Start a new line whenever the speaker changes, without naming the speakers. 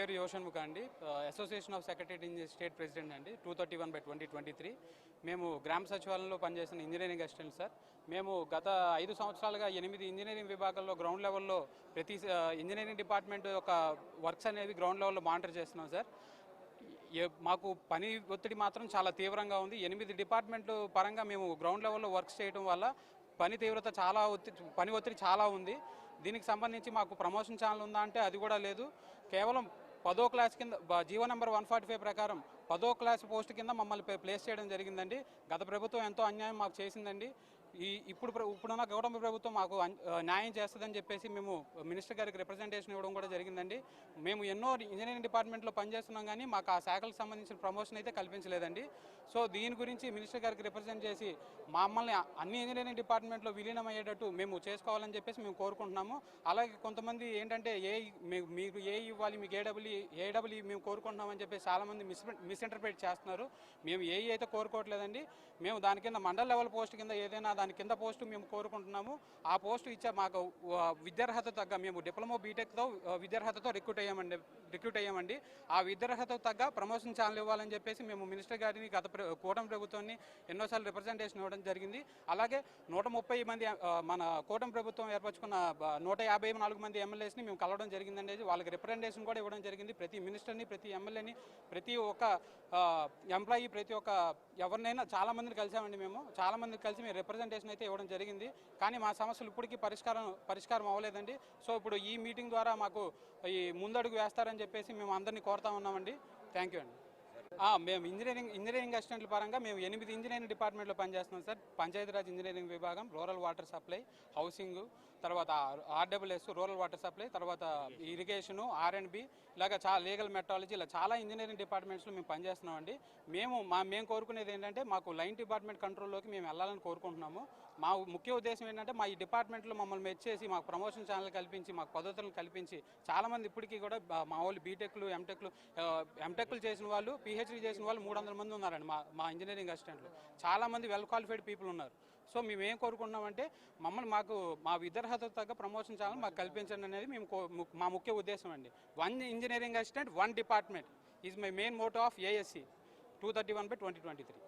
పేరు యోషన్ముఖ అండి association of secretary engineer state president అండి. Two thirty one by twenty twenty three. మేము గ్రామ సచివాలయంలో పనిచేసిన ఇంజనీరింగ్ అసిస్టెంట్ సార్. మేము గత ఐదు సంవత్సరాలుగా ఎనిమిది ఇంజనీరింగ్ విభాగాల్లో గ్రౌండ్ లెవెల్లో ప్రతి ఇంజనీరింగ్ డిపార్ట్మెంట్ యొక్క వర్క్స్ అనేవి గ్రౌండ్ లెవెల్లో మానిటర్ చేస్తున్నాం సార్. మాకు పని ఒత్తిడి మాత్రం చాలా తీవ్రంగా ఉంది. ఎనిమిది డిపార్ట్మెంట్లు పరంగా మేము గ్రౌండ్ లెవెల్లో వర్క్ చేయడం వల్ల పని తీవ్రత చాలా ఒత్తిడి పని ఒత్తిడి చాలా ఉంది. దీనికి సంబంధించి మాకు ప్రమోషన్ ఛానల్ ఉందా అంటే అది కూడా లేదు. కేవలం పదో క్లాస్ కింద GO number one forty five ప్రకారం పదో క్లాస్ పోస్ట్ కింద మమ్మల్ని ప్లేస్ చేయడం జరిగిందండి. గత ప్రభుత్వం ఎంతో అన్యాయం మాకు చేసిందండి. ఈ ఇప్పుడు ఇప్పుడున్న గౌరవ ప్రభుత్వం మాకు న్యాయం చేస్తుందని చెప్పేసి మేము మినిస్టర్ గారికి రిప్రజెంటేషన్ ఇవ్వడం కూడా జరిగిందండి. మేము ఎన్నో ఇంజనీరింగ్ డిపార్ట్మెంట్లో పనిచేస్తున్నాం కానీ మాకు ఆ శాఖలకు సంబంధించిన ప్రమోషన్ అయితే కల్పించలేదండి. సో దీని గురించి మినిస్టర్ గారికి రిప్రజెంట్ చేసి మమ్మల్ని అన్ని ఇంజనీరింగ్ డిపార్ట్మెంట్లో విలీనం అయ్యేటట్టు మేము చేసుకోవాలని చెప్పేసి మేము కోరుకుంటున్నాము. అలాగే కొంతమంది ఏంటంటే ఏ మీకు ఏ ఇవ్వాలి మీకు ఏడబ్ల్యూ ఏడబ్ల్యూ మేము కోరుకుంటున్నామని చెప్పేసి చాలామంది మిస్ మిస్ఇంటర్ప్రిట్ చేస్తున్నారు. మేము ఏ అయితే కోరుకోవట్లేదండి. మేము దాని కింద మండల లెవెల్ పోస్ట్ కింద ఏదైనా దాని కింద పోస్టు మేము కోరుకుంటున్నాము. ఆ పోస్టు ఇచ్చే మాకు విద్యార్హత తగ్గ మేము డిప్లొమా బీటెక్తో విద్యార్హతతో రిక్రూట్ అయ్యామండి రిక్రూట్ అయ్యామండి. ఆ విద్యార్హత తగ్గ ప్రమోషన్ ఛానల్ ఇవ్వాలని చెప్పేసి మేము మినిస్టర్ గారిని గత ప్ర- కూటమి ప్రభుత్వాన్ని ఎన్నోసార్లు రిప్రజెంటేషన్ ఇవ్వడం జరిగింది. అలాగే నూట ముప్పై మంది మన కూటమి ప్రభుత్వం ఏర్పరచుకున్న నూట యాభై నాలుగు మంది ఎమ్మెల్యేస్ని మేము కలవడం జరిగిందండి. వాళ్ళకి రిప్రజెంటేషన్ కూడా ఇవ్వడం జరిగింది. ప్రతి మినిస్టర్ని ప్రతి ఎమ్మెల్యేని ప్రతి ఒక్క ఎంప్లాయీ ప్రతి ఒక్క ఎవరినైనా చాలా మందిని కలిసామండి మేము. చాలా మందిని కలిసి మేము రిప్రజెంటేషన్ అయితే ఇవ్వడం జరిగింది. కానీ మా సమస్యలు ఇప్పటికీ పరిష్కారం పరిష్కారం అవ్వలేదండి. సో ఇప్పుడు ఈ మీటింగ్ ద్వారా మాకు ఈ ముందడుగు వేస్తారని చెప్పేసి మేము అందరినీ కోరుతా ఉన్నామండి. థ్యాంక్ యూ అండి. మేము ఇంజనీరింగ్ ఇంజనీరింగ్ అసిస్టెంట్ల పరంగా మేము ఎనిమిది ఇంజనీరింగ్ డిపార్ట్మెంట్లో పనిచేస్తున్నాం సార్. పంచాయతీరాజ్ ఇంజనీరింగ్ విభాగం రూరల్ వాటర్ సప్లై హౌసింగ్ తర్వాత ఆర్డబ్ల్యూఎస్ రూరల్ వాటర్ సప్లై తర్వాత ఇరిగేషను ఆర్ అండ్ బి ఇలాగ చాలా లీగల్ మెట్రాలజీ ఇలా చాలా ఇంజనీరింగ్ డిపార్ట్మెంట్స్లో మేము పనిచేస్తున్నామండి. మేము మా మేము కోరుకునేది ఏంటంటే మాకు లైన్ డిపార్ట్మెంట్ కంట్రోల్లోకి మేము వెళ్ళాలని కోరుకుంటున్నాము. మా ముఖ్య ఉద్దేశం ఏంటంటే మా ఈ డిపార్ట్మెంట్లో మమ్మల్ని మెచ్చేసి మాకు ప్రమోషన్ ఛానల్ కల్పించి మాకు పద్ధతులను కల్పించి చాలామంది ఇప్పటికీ కూడా మా వాళ్ళు బీటెక్లు ఎంటెక్లు ఎంటెక్లు చేసిన వాళ్ళు పిహెచ్డీ చేసిన వాళ్ళు మూడు వందల మంది ఉన్నారండి మా మా ఇంజనీరింగ్ అసిస్టెంట్లు. చాలామంది వెల్ క్వాలిఫైడ్ పీపుల్ ఉన్నారు. సో మేము ఏం కోరుకుంటున్నామంటే మమ్మల్ని మాకు మా విద్యార్హత తగ్గ ప్రమోషన్ ఛానల్ మాకు కల్పించండి అనేది మేము మా ముఖ్య ఉద్దేశం అండి. One engineering assistant one department is my main motto of ASC two thirty one by twenty twenty three.